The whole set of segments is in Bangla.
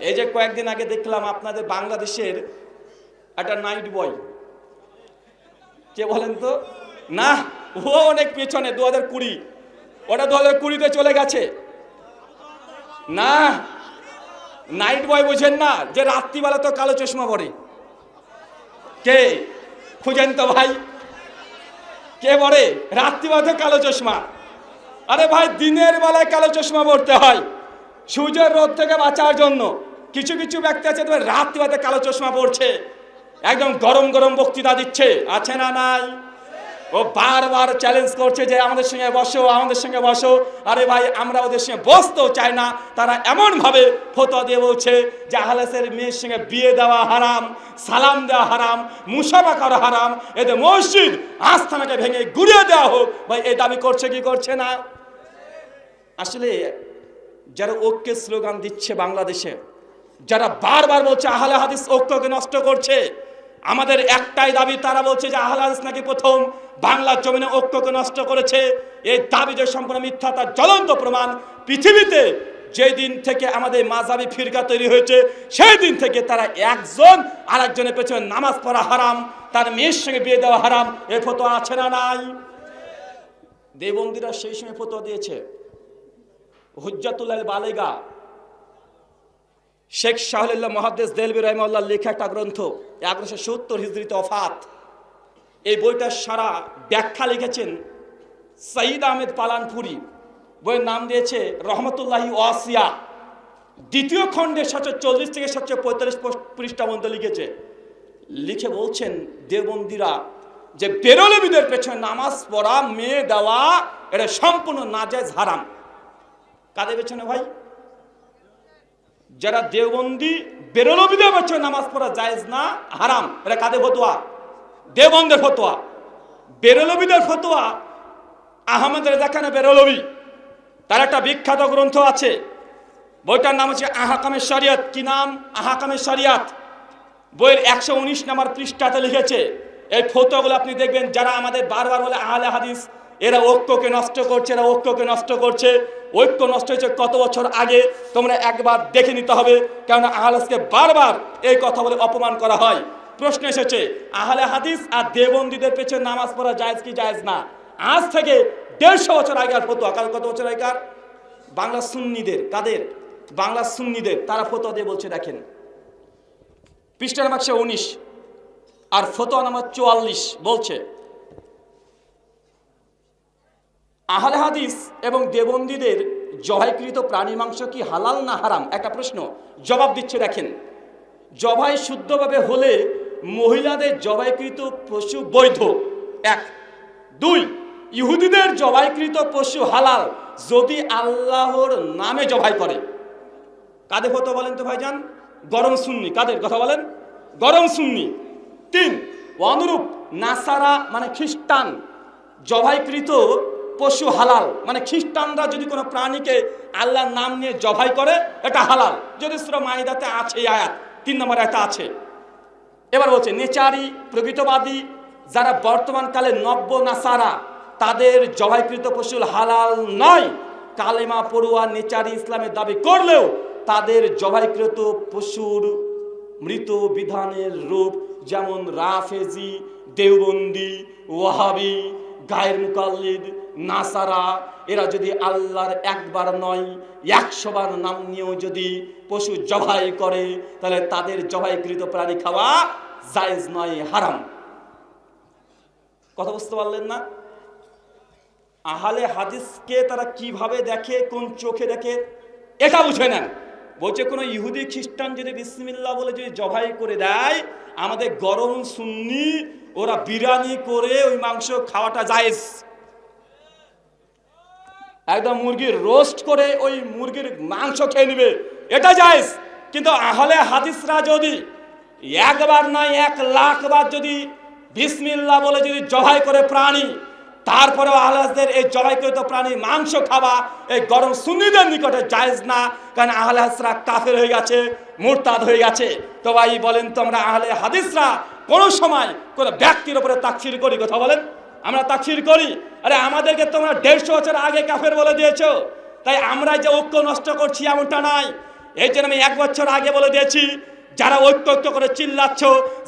এই যে কয়েকদিন আগে দেখলাম আপনাদের বাংলাদেশের একটা নাইট বয়। কে বলেন তো? না, ও অনেক পেছনে দু হাজার কুড়ি। ওটা দু হাজার কুড়িতে চলে গেছে। না, নাইট বয় বোঝেন না, যে রাত্রিবেলা তো কালো চশমা পরে। কে? খুঁজেন তো ভাই। কে পরে? রাত্রিবেলা তো কালো চশমা। আরে ভাই, দিনের বেলায় কালো চশমা পড়তে হয়। সূর্যের রোদ থেকে বাঁচার জন্য। কিছু কিছু ব্যক্তি আছে তোমার রাত্রিবেলাতে কালো চশমা পড়ছে একদম গরম গরম বক্তৃতা দিচ্ছে। আছে না নাই? ও বারবার চ্যালেঞ্জ করছে যে আমাদের সঙ্গে বসো, আমাদের সঙ্গে বসো। আরে ভাই, আমরা ওদের সঙ্গে বসতেও চাই না। তারা এমনভাবে ফতো দিয়ে বলছে যে আহলাসের মেয়ের সঙ্গে বিয়ে দেওয়া হারাম, সালাম দেওয়া হারাম, মুসাফা করা হারাম। এদের মসজিদ আস্থানাকে ভেঙে গুড়িয়ে দেওয়া হোক। ভাই এই দাবি করছে কি করছে না? আসলে যারা ঐক্যে স্লোগান দিচ্ছে বাংলাদেশে যারা বারবার বলছে আহলে হাদিস ঐক্যকে নষ্ট করছে, আমাদের একটাই দাবি, তারা বলছে যে আহলে হাদিস নাকি প্রথম বাংলার জমিনে ঐক্যকে নষ্ট করেছে। এই দাবি যে সম্পূর্ণ মিথ্যা, তার জ্বলন্ত প্রমাণ পৃথিবীতে যেই দিন থেকে আমাদের মাঝাবি ফিরকা তৈরি হয়েছে সেই দিন থেকে তারা একজন আরেকজনের পেছনে নামাজ পড়া হারাম, তার মেয়ের সঙ্গে বিয়ে দেওয়া হারাম, এ ফটো আছে না নাই? দেবন্দিরা সেই সময় ফটো দিয়েছে। হুজ্জাতুল্লাহ বালেগা শেখ শাহুল্লাহ মহাদ্দেশ দেলবি রহমাল্লাহ লেখা একটা গ্রন্থ, এগারোশো সত্তর হিজড়িতে অফাত এই বইটার সারা ব্যাখ্যা লিখেছেন সঈদ আহমেদ পালানপুরি। বইয়ের নাম দিয়েছে রহমতুল্লাহি ওয়াসিয়া। দ্বিতীয় খণ্ডে সাতশো চল্লিশ থেকে সাতশো পঁয়তাল্লিশ পৃষ্ঠা পর্যন্ত লিখেছে, লিখে বলছেন দেবন্দিরা যে বেরলবিদের পেছনে নামাজ পড়া, মেয়ে দেওয়া, এটা সম্পূর্ণ নাজায়জ হারাম। কাদের পেছনে ভাই? যারা দেওবন্দি বেরলবিদের পেছনে নামাজ পড়া জায়েজ না, হারাম। এটা কাদের ফতোয়া? দেওবন্দের ফতোয়া। বেরলবিদের ফতোয়া আহমদ রেজা খানের বেরলবি তার একটা বিখ্যাত গ্রন্থ আছে। বইটার নাম হচ্ছে আহাকামের শরিয়ত। কি নাম? আহাকামের শরিয়ত। বইয়ের একশো উনিশ নাম্বার পৃষ্ঠাতে লিখেছে, এই ফটোগুলো আপনি দেখবেন, যারা আমাদের বারবার বলে আহলে হাদিস এরা ঐক্যকে নষ্ট করছে, এরা ঐক্যকে নষ্ট করছে। ঐক্য নষ্ট হয়েছে কত বছর আগে, তোমরা একবার দেখে নিতে হবে, কেননা আহলাসকে বারবার এই কথা বলে অপমান করা হয়। প্রশ্ন এসেছে, আহলে হাদিস আর দেবন্দীদের পেছনে নামাজ পড়া জায়েজ কি জায়েজ না? আজ থেকে দেড়শো বছর আগের ফতোয়া কারণ কত বছর আগেকার? বাংলা সুন্নিদের, কাদের? বাংলা সুন্নিদের, তারা ফতোয়া দিয়ে বলছে, দেখেন। পৃষ্ঠা নাম্বার উনিশ, আর ফতোয়া নাম্বার চুয়াল্লিশ বলছে আহলে হাদিস এবং দেবন্দীদের জবাইকৃত প্রাণী মাংস কি হালাল না হারাম? একটা প্রশ্ন, জবাব দিচ্ছে, দেখেন। জবাই শুদ্ধভাবে হলে মহিলাদের জবাইকৃত পশু বৈধ। এক। দুই, ইহুদিদের জবাইকৃত পশু হালাল যদি আল্লাহর নামে জবাই করে। কাদের হতো বলেন তো ভাইজান? গরম সুন্নি। কাদের কথা বলেন? গরম সুন্নি। তিন, অনুরূপ নাসারা মানে খ্রিস্টান জবাইকৃত পশু হালাল। মানে খ্রিস্টানরা যদি কোনো প্রাণীকে আল্লাহর নাম নিয়ে জবাই করে, এটা হালাল। যদি সুরা মাইদাতে আছে আয়াত, তিন নম্বর একটা আছে। এবার বলছে, নেচারি, প্রকৃতবাদী, যারা বর্তমানকালে নব্য নাসারা, তাদের জবাইকৃত পশুর হালাল নয়। কালেমা পড়ুয়া নেচারি ইসলামের দাবি করলেও তাদের জবাইকৃত পশুর মৃত বিধানের রূপ যেমন রাফেজি, দেওবন্দি, ওয়াহাবি, গায়ের মুকাল্লিদ নাসারা, এরা যদি আল্লাহর একবার নয়, একশোবার নাম নিয়েও যদি পশু জবাই করে, তাহলে তাদের জবাইকৃত প্রাণী খাওয়া জায়েজ নয়, হারাম। কথা বুঝতে পারলেন না? আহালে হাদিসকে তারা কীভাবে দেখে, কোন চোখে দেখে, এটা বুঝে নেন। বলছে, কোনো ইহুদি খ্রিস্টান যদি বিসমিল্লা বলে যদি জবাই করে দেয়, আমাদের গরম সুন্নি, ওরা বিরিয়ানি করে ওই মাংস খাওয়াটা জায়েজ। একদম মুরগির রোস্ট করে ওই মুরগির মাংস খেয়ে নেবে। এটা জায়েজ। কিন্তু আহলে হাদিসরা যদি একবার নয়, এক লাখ বার যদি বিসমিল্লা বলে যদি জবাই করে প্রাণী তারপরে আহলাসদের এই জবাইকৃত প্রাণী মাংস খাওয়া এই গরম সুন্নিদের নিকটে জায়েজ না। কারণ হাদিসরা কাফের হয়ে গেছে, মুরতাদ হয়ে গেছে। তো ভাই বলেন তোমরা আহলে হাদিসরা কোনো সময় কোনো ব্যক্তির উপরে তাকসির করি, কথা বলেন। আমরা তাকসির করি। আরে, আমাদেরকে তোমরা দেড়শো বছর আগে কাফের বলে দিয়েছ। তাই আমরা যে ঐক্য নষ্ট করছি এমনটা নাই এই জন্য আমি এক বছর আগে বলে দিয়েছি, যারা ঐক্য ঐক্য করে চিল্লাচ্ছ,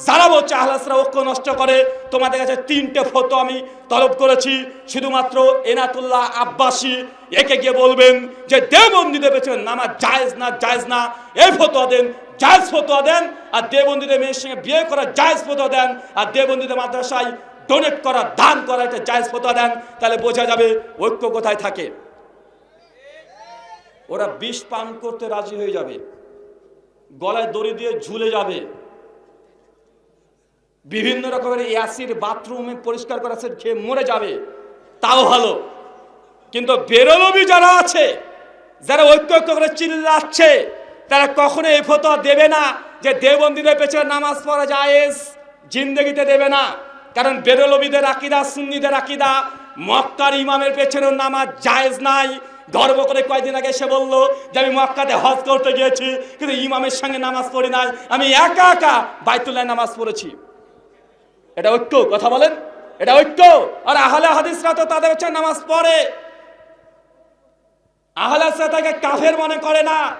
যারা বলছে আহলাসরা ঐক্য নষ্ট করে, তোমাদের কাছে তিনটে ফটো আমি তলব করেছি। শুধুমাত্র এনাতুল্লাহ আব্বাসী একে গিয়ে বলবেন যে দেবন্দীদের পেছনে নামা জায়েজ না জায়েজ না, এই ফটো দেন, জায়জ ফতোয়া দেন, আর দেবন্দীদের মেয়ের সঙ্গে বিয়ে করা জায়জ ফতোয়া দেন, আর দেবন্দীদের মাদ্রাসায় ডোনেট করা, দান করা একটা জায়েজ ফতোয়া দেন, তাহলে বোঝা যাবে ঐক্য কোথায় থাকে। ওরা বিষ পান করতে রাজি হয়ে যাবে। গলায় দড়ি দিয়ে ঝুলে যাবে। বিভিন্ন রকমের অ্যাসিড বাথরুমে পরিষ্কার করা সে খেয়ে মরে যাবে, তাও ভালো। কিন্তু বেরোলবি যারা আছে, যারা ঐক্য ঐক্য করে চিল্লাচ্ছে তারা কখনো এই ফতোয়া দেবে না যে দেবন্দীদের পেছনে নামাজ পড়া জায়েজ, জিন্দগিতে দেবে না। কারণ বেরোলবিদের আকিদা, সুন্নিদের আকিদা, মক্কার ইমামের পেছনেও নামাজ জায়েজ নাই। গর্ব করে কয়েকদিন আগে এসে বলল যে, আমি মক্কাতে হজ করতে গিয়েছি, কিন্তু ইমামের সঙ্গে নামাজ পড়ি নাই। আমি একা একা বাইতুল্লাহ নামাজ পড়েছি। এটা ঐক্য, কথা বলেন? এটা ঐক্য। আর আহলে হাদিসরা তো তাদের হচ্ছে নামাজ পড়ে। আহলে তাকে কাফের মনে করে না।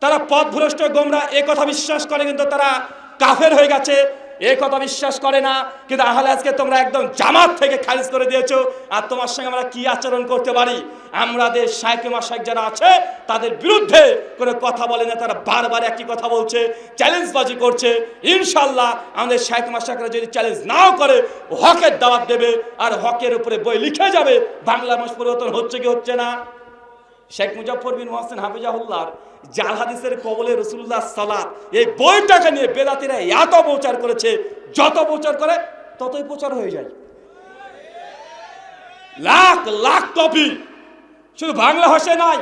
তারা পথভ্রষ্ট গোমরা, এ কথা বিশ্বাস করে কিন্তু তারা কাফের হয়ে গেছে। এ কথা বিশ্বাস করে না, কিন্তু আহলে আজকে তোমরা একদম জামাত থেকে খারিজ করে দিয়েছ, আর তোমার সঙ্গে আমরা কি আচরণ করতে পারি? আমাদের শাইকে মাসাইক যারা আছে, তাদের বিরুদ্ধে কোনো কথা বলে না, তারা বারবার একই কথা বলছে চ্যালেঞ্জবাজি করছে। ইনশাল্লাহ আমাদের শাইক মাসাকরা যদি চ্যালেঞ্জ নাও করে, হকের দাওয়াত দেবে, আর হকের উপরে বই লিখে যাবে, বাংলা মাস পরিবর্তন হচ্ছে কি হচ্ছে না? শেখ মুজাফর বিন মোহাসেন হাফিজাহুল্লাহর জাল হাদিসের কবলে রসুল্লাহ সালাত, এই বইটাকে নিয়ে বেদাতিরা এত প্রচার করেছে, যত প্রচার করে ততই প্রচার হয়ে যায়। লাখ লাখ কপি, শুধু বাংলা ভাষায় নাই।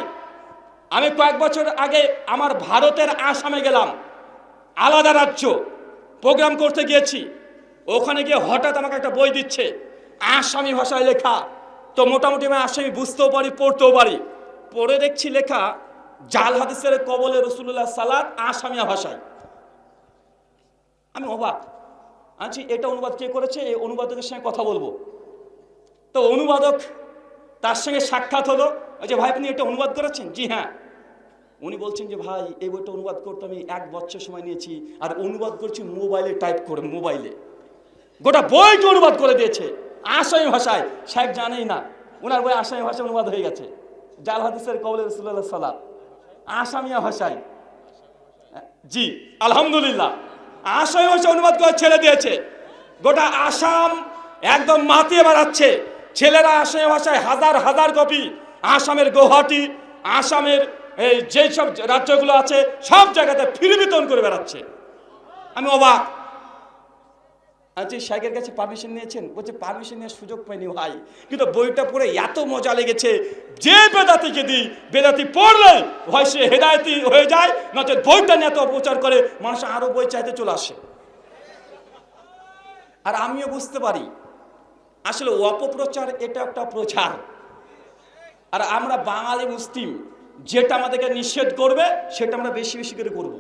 আমি কয়েক বছর আগে আমার ভারতের আসামে গেলাম, আলাদা রাজ্য, প্রোগ্রাম করতে গিয়েছি। ওখানে গিয়ে হঠাৎ আমাকে একটা বই দিচ্ছে, আসামি ভাষায় লেখা। তো মোটামুটি আমি আসামি বুঝতেও পারি, পড়তেও পারি। পড়ে দেখছি লেখা, জাল হাদিসের কবলে রসুল্লাহ সালাদ আসামিয়া ভাষায়। আমি অবাক। আচ্ছা এটা অনুবাদ কে করেছে? এই অনুবাদকের সঙ্গে কথা বলব। তো অনুবাদক তার সঙ্গে সাক্ষাৎ হলো। যে ভাই, আপনি এটা অনুবাদ করেছেন? জি হ্যাঁ। উনি বলছেন যে, ভাই, এই বইটা অনুবাদ করতে আমি এক বছর সময় নিয়েছি, আর অনুবাদ করছি মোবাইলে টাইপ করে, মোবাইলে। গোটা বইটা অনুবাদ করে দিয়েছে, আসামি ভাষায়। সাহেব জানেই না। ওনার বই আসামি ভাষায় অনুবাদ হয়ে গেছে। জাল হাদিসের কবলে রসুল্লাহ সালাম আসামিয়া ভাষায়। জি, আলহামদুলিল্লাহ। আসামি ভাষা অনুবাদ করে ছেড়ে দিয়েছে। গোটা আসাম একদম মাতিয়ে বেড়াচ্ছে। ছেলেরা আসামি ভাষায় হাজার হাজার কপি আসামের গৌহাটি আসামের এই যেই সব রাজ্যগুলো আছে, সব জায়গাতে ফিরে করে বেড়াচ্ছে। আমি অবাক। আচ্ছা শাইকের কাছে পারমিশন নিয়েছেন, বলছে পারমিশন নেওয়ার সুযোগ পাইনি ভাই। কিন্তু বইটা পড়ে এত মজা লেগেছে, যে বেদাতিকে দিই বেদাতি পড়লে হয় সে হেদায়তি হয়ে যায়, নচেত বইটা নিয়ে এত অপচার করে, মানুষ আরও বই চাইতে চলে আসে। আর আমিও বুঝতে পারি, আসলে অপপ্রচার এটা একটা প্রচার। আর আমরা বাঙালি মুসলিম, যেটা আমাদেরকে নিষেধ করবে, সেটা আমরা বেশি বেশি করে করব।